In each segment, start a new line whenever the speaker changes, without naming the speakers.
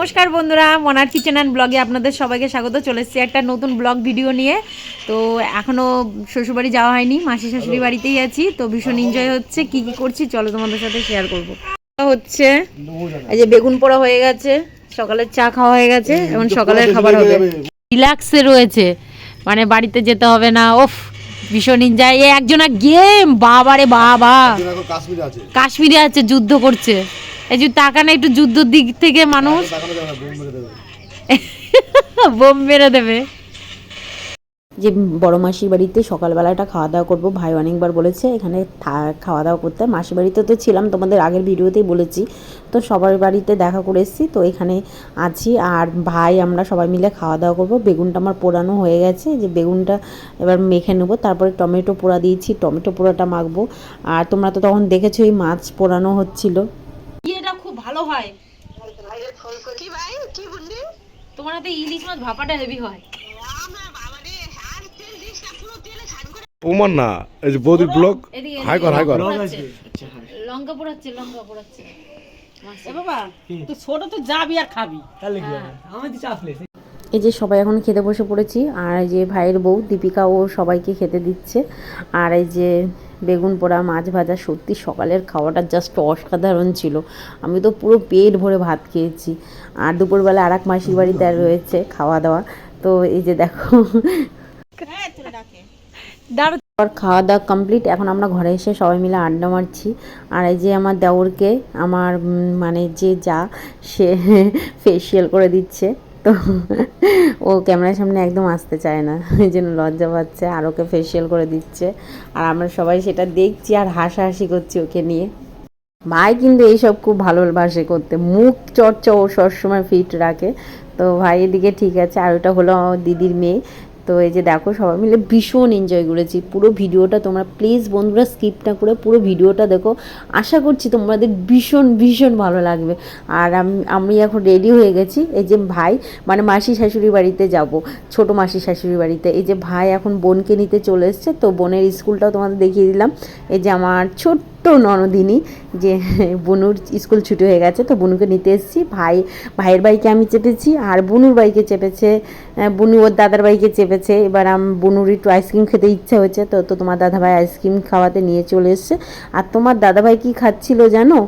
নমস্কার বন্ধুরা মনার kitchen and ব্লগে আপনাদের সবাইকে স্বাগত। চলে এসেছি একটা নতুন ব্লগ ভিডিও নিয়ে। তো এখনও শ্বশুরবাড়ি যাওয়া হয়নি মাসি শাশুড়ি বাড়িতেই আছি। তো ভীষণ এনজয় হচ্ছে কি কি করছি চলো তোমাদের সাথে শেয়ার করব। হচ্ছে এই যে বেগুন পোড়া হয়ে গেছে সকালের চা খাওয়া হয়ে গেছে এখন সকালের খাবার হবে। রিল্যাক্সে রয়েছে মানে বাড়িতে যেতে হবে না ওফ ভীষণ এনজয় এ একজনা গেম বাবারে বাবা।
দেখো কাশ্মীরে আছে।
কাশ্মীরে আছে যুদ্ধ করছে। এই যে টাকা না, একটু যুদ্ধর দিক থেকে মানুষ।
তাকানো বোম মেরে দেবে।
যে বড় মাসির বাড়িতে সকালবেলাটা খাওয়া দাওয়া করব, ভাই অনেকবার বলেছে এখানে খাওয়া দাওয়া করতে। মাসির বাড়িতে তো ছিলাম, তোমাদের আগের ভিডিওতেই বলেছি। তো সবার বাড়িতে দেখা করে এসেছি, তো এখানে আছি। আর ভাই, আমরা সবাই মিলে খাওয়া দাওয়া করব। বেগুনটা আমার পোড়ানো হয়ে গেছে, যে বেগুনটা এবার মেখে নেব। তারপরে টমেটো পোড়া দিয়েছি, টমেটো পোড়াটা মাখবো। আর তোমরা তো তখন দেখেছ, এই মাছ পোড়ানো হচ্ছিল। ভালো হয়।
কি ভাই? কি বললি?
তোমার হাতে ইলিশ মাছ ভাপাটা হেভি হয়।
আর না পুরো তেলে ছান করে
ওমান না এই যে ব্লগ হাই কর হাই কর।
লঙ্কা পোড়াচ্ছে। লঙ্কা পোড়াচ্ছে
এ বাবা তুই ছোট তো যাবি আর খাবি। তাহলে কি হবে? আমার তো চাপলে
এই যে সবাই এখন খেতে বসে পড়েছি আর এই যে ভাইয়ের বউ দীপিকা ও সবাইকে খেতে দিচ্ছে। আর এই যে বেগুন পোড়া মাছ ভাজা সত্যি সকালের খাওয়াটা জাস্ট অসাধারণ ছিল। আমি তো পুরো পেট ভরে ভাত খেয়েছি। আর দুপুরবেলা আর এক মাসির বাড়িতে রয়েছে খাওয়া দাওয়া তো এই যে দেখো খাওয়া দাওয়া কমপ্লিট এখন আমরা ঘরে এসে সবাই মিলে আড্ডা মারছি। আর এই যে আমার দেওরকে আমার মানে যে যা সে ফেসিয়াল করে দিচ্ছে। তো ও ক্যামেরার সামনে একদম আসতে চায় না। ওই জন্য লজ্জা পাচ্ছে, আর ওকে ফেসিয়াল করে দিচ্ছে। আর আমরা সবাই সেটা দেখছি আর হাসাহাসি করছি ওকে নিয়ে। ভাই কিন্তু এইসব খুব ভালোবাসে করতে। মুখ চর্চা ও সবসময় ফিট রাখে। তো ভাই এদিকে ঠিক আছে, আর ওটা হলো দিদির মেয়ে। তো এই যে দেখো সবাই মিলে ভীষণ এনজয় করেছি। পুরো ভিডিওটা তোমরা প্লিজ বন্ধুরা স্কিপ না করে পুরো ভিডিওটা দেখো। আশা করছি তোমাদের ভীষণ ভীষণ ভালো লাগবে। আর আমি আমি এখন রেডি হয়ে গেছি। এই যে ভাই মানে মাসি শাশুড়ি বাড়িতে যাব, ছোট মাসি শাশুড়ি বাড়িতে। এই যে ভাই এখন বোনকে নিতে চলে এসছে, তো বোনের স্কুলটাও তোমাদের দেখিয়ে দিলাম। এই যে আমার ছোট্ট ননদিনী, যে বনুর স্কুল ছুটি হয়ে গেছে, তো বনুকে নিতে এসেছি। ভাই, ভাইয়ের বাইকে আমি চেপেছি, আর বনুর বাইকে চেপেছে বনু ওর দাদার বাইকে চেপেছে। এবার আম, বনুর একটু আইসক্রিম খেতে ইচ্ছা হয়েছে, তো তো তোমার দাদাভাই আইসক্রিম খাওয়াতে নিয়ে চলে এসছে। আর তোমার দাদাভাই কী খাচ্ছিল জানো?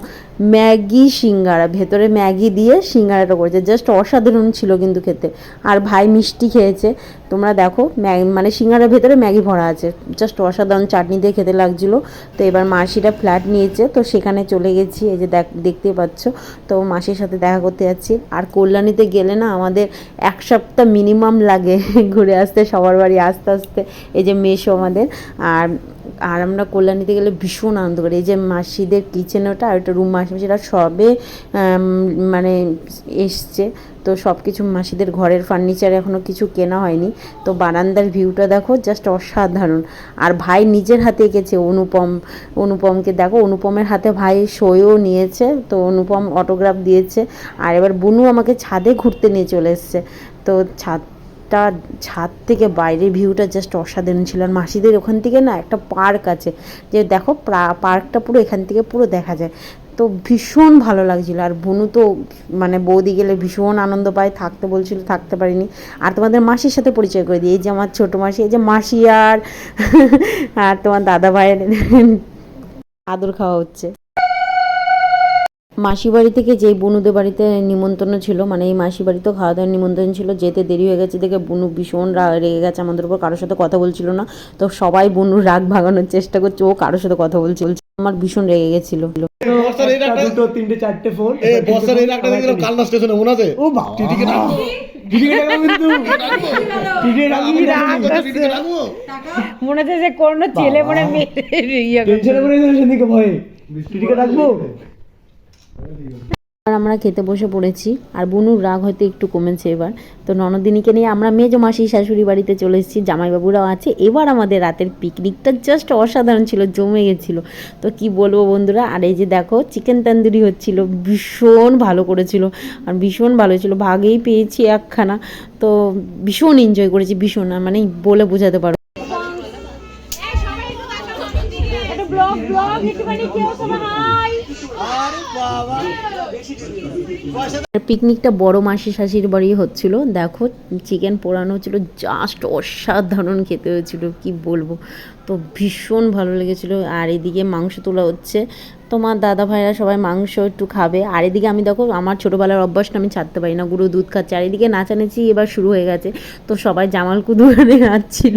ম্যাগি সিঙ্গারা, ভেতরে ম্যাগি দিয়ে সিঙ্গারাটা করেছে। জাস্ট অসাধারণ ছিল কিন্তু খেতে। আর ভাই মিষ্টি খেয়েছে। তোমরা দেখো মানে সিঙ্গারার ভেতরে ম্যাগি ভরা আছে। জাস্ট অসাধারণ চাটনি দিয়ে খেতে লাগছিল। তো এবার মাসিরা ফ্ল্যাট নিয়েছে। তো সেখানে চলে গেছি। এই যে দেখ, দেখতে পাচ্ছ। তো মাসির সাথে দেখা করতে যাচ্ছি। আর কল্যাণীতে গেলে না আমাদের এক সপ্তাহ মিনিমাম লাগে ঘুরে আসতে, সবার বাড়ি আস্তে আস্তে। এই যে মেশো আমাদের। আর আর আমরা কল্যাণীতে গেলে ভীষণ আনন্দ করি। এই যে মাসিদের কিচেন ওটা আর একটা রুম মাসি সেটা সবে মানে এসছে। তো সব কিছু মাসিদের ঘরের ফার্নিচার এখনও কিছু কেনা হয়নি। তো বারান্দার ভিউটা দেখো জাস্ট অসাধারণ। আর ভাই নিজের হাতে এঁকেছে অনুপম, অনুপমকে দেখো, অনুপমের হাতে ভাই সইও নিয়েছে, তো অনুপম অটোগ্রাফ দিয়েছে। আর এবার বুনু আমাকে ছাদে ঘুরতে নিয়ে চলে এসছে। তো ছাদ টা ছাদ থেকে বাইরের ভিউটা জাস্ট অসাধারণ ছিল। আর মাসিদের ওখান থেকে না একটা পার্ক আছে, যে দেখো প্রা- পার্কটা পুরো এখান থেকে পুরো দেখা যায়। তো ভীষণ ভালো লাগছিল। আর বনু তো মানে বৌদি গেলে ভীষণ আনন্দ পায়, থাকতে বলছিল, থাকতে পারিনি। আর তোমাদের মাসির সাথে পরিচয় করে দিই, এই যে আমার ছোটো মাসি, এই যে মাসি আর আর তোমার দাদা ভাইয়ের আদর খাওয়া হচ্ছে। মাসি বাড়ি থেকে যেই বনুদের বাড়িতে নিমন্ত্রণ ছিল মানে এই মাসি বাড়িতে খাওয়া দাওয়ার নিমন্ত্রণ ছিল যেতে দেরি হয়ে গেছে দেখে বুনু ভীষণ রেগে গেছে আমাদের উপর কারোর সাথে কথা বলছিল না। তো সবাই বুনুর রাগ ভাগানোর চেষ্টা করছে ও কারোর সাথে কথা বলছে বলছে আমার ভীষণ রেগে গেছিল।
দুটো তিনটে চারটে ফোন
এ বর্ষার এই রাগটা দেখলাম কালনা স্টেশনে মনে আছে?
ও বাবা।
মনে হচ্ছে যে কোনো ছেলে মনে ইয়ে
টেনশনে পড়ে গেছে সেদিকে ভয়ে। টিটিকে ডাকবো।
আর আমরা খেতে বসে পড়েছি, আর বুনুর রাগ হয়তো একটু কমেছে এবার। তো ননদিনীকে নিয়ে আমরা মেজো মাসি শাশুড়ি বাড়িতে চলে এসেছি, জামাইবাবুরাও আছে। এবার আমাদের রাতের পিকনিকটা জাস্ট অসাধারণ ছিল, জমে গেছিল। তো কি বলব বন্ধুরা, আর এই যে দেখো চিকেন তন্দুরি হচ্ছিল, ভীষণ ভালো করেছিল। আর ভীষণ ভালো ছিল ভাগেই পেয়েছি একখানা। তো ভীষণ এনজয় করেছি, ভীষণ মানে বলে বোঝাতে পারো। ব্লগ ব্লগ একটুখানি কেউ সবাই হাই পিকনিকটা বড় মাসি শাশির বাড়ি হচ্ছিল। দেখো, চিকেন পোড়ানো হচ্ছিল জাস্ট অসাধারণ খেতে হয়েছিল, কি বলব। তো ভীষণ ভালো লেগেছিল। আর এদিকে মাংস তোলা হচ্ছে। তোমার দাদা ভাইরা সবাই মাংস একটু খাবে। আর এদিকে আমি দেখো, আমার ছোটোবেলার অভ্যাসটা আমি ছাড়তে পারি না, গুঁড়ো দুধ খাচ্ছে। আর এদিকে নাচানাচি এবার শুরু হয়ে গেছে। তো সবাই জামাল কুদুয়ারে নাচছিল।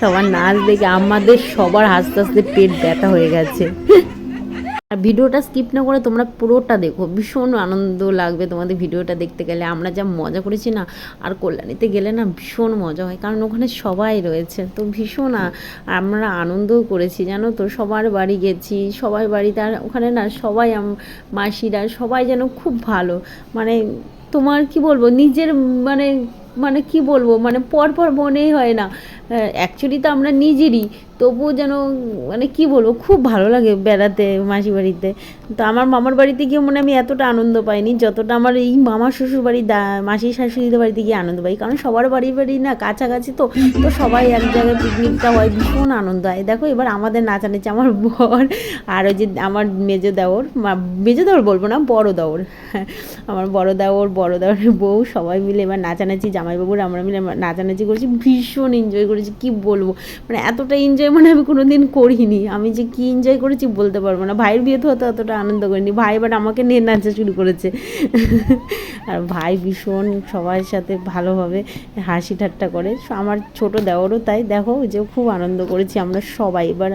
সবার নাচ দেখে আমাদের সবার হাসতে হাসতে পেট ব্যথা হয়ে গেছে। আর ভিডিওটা স্কিপ না করে তোমরা পুরোটা দেখো। ভীষণ আনন্দ লাগবে তোমাদের ভিডিওটা দেখতে গেলে। আমরা যা মজা করেছি না, আর কল্যাণীতে গেলে না ভীষণ মজা হয়, কারণ ওখানে সবাই রয়েছে। তো ভীষণ আমরা আনন্দও করেছি, জানো তো? সবার বাড়ি গেছি সবাই বাড়িতে আর ওখানে না সবাই মাসিরা সবাই যেন খুব ভালো। মানে তোমার কি বলব? নিজের মানে মানে কি বলব? মানে পর পর মনেই হয় না। অ্যাকচুয়ালি তো আমরা নিজেরই, তবুও যেন মানে কি বলব, খুব ভালো লাগে বেড়াতে মাসি বাড়িতে। তো আমার মামার বাড়িতে গিয়ে মনে আমি এতটা আনন্দ পাইনি, যতটা আমার এই মামার শ্বশুর বাড়ি দা মাসি শাশুড়িদের বাড়িতে গিয়ে আনন্দ পাই। কারণ সবার বাড়ি বাড়ি না, কাছাকাছি তো তো সবাই এক জায়গায় পিকনিকটা হয়, ভীষণ আনন্দ হয়। দেখো এবার আমাদের নাচানাচি, আমার বর আর ওই যে আমার মেজো দেওর মেজো দেওর বলব না, বড় দেওর। আমার বড় দেওর, বড় দেওরের বউ, সবাই মিলে এবার নাচানাচি, জামাইবাবুর, আমরা মিলে নাচানাচি করেছি, ভীষণ এনজয় করেছি। কি বলব? মানে এতটা এনজয় মানে আমি কোনো দিন করিনি। আমি যে কি এনজয় করেছি বলতে পারব না। ভাইয়ের বিয়ে তো হতে অতটা আনন্দ করিনি। ভাই এবার আমাকে নিয়ে নাচা শুরু করেছে। আর ভাই ভীষণ সবার সাথে ভালোভাবে হাসি ঠাট্টা করে। আমার ছোট দেওয়ারও তাই। দেখো যে খুব আনন্দ করেছি আমরা সবাই। এবার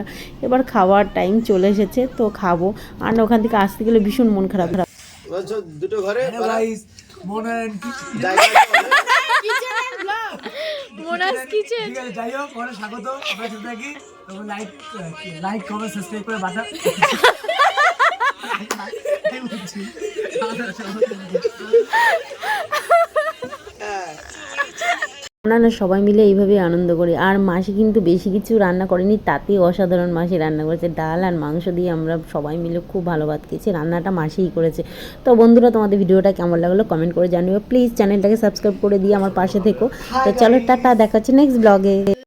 এবার খাওয়ার টাইম চলে এসেছে তো খাব। আর ওখান থেকে আসতে গেলে ভীষণ মন খারাপ। খারাপ
দুটো ঘরে?
মোনাস কিচেন
ঠিক আছে যাই হোক পরে স্বাগত আমরা সাথে থাকি। তখন লাইক লাইক কমেন্ট সাবস্ক্রাইব করে বাটা
আমরা না সবাই মিলে এইভাবে আনন্দ করি। আর মাসি কিন্তু বেশি কিছু রান্না করেনি তাতেই অসাধারণ মাসি রান্না করেছে। ডাল আর মাংস দিয়ে আমরা সবাই মিলে খুব ভালো ভাত খেয়েছি রান্নাটা মাসিই করেছে। তো বন্ধুরা তোমাদের ভিডিওটা কেমন লাগল কমেন্ট করে জানিও। প্লিজ চ্যানেলটাকে সাবস্ক্রাইব করে দিয়ে আমার পাশে থেকো। তো চলো টাটা দেখাচ্ছে নেক্সট ব্লগে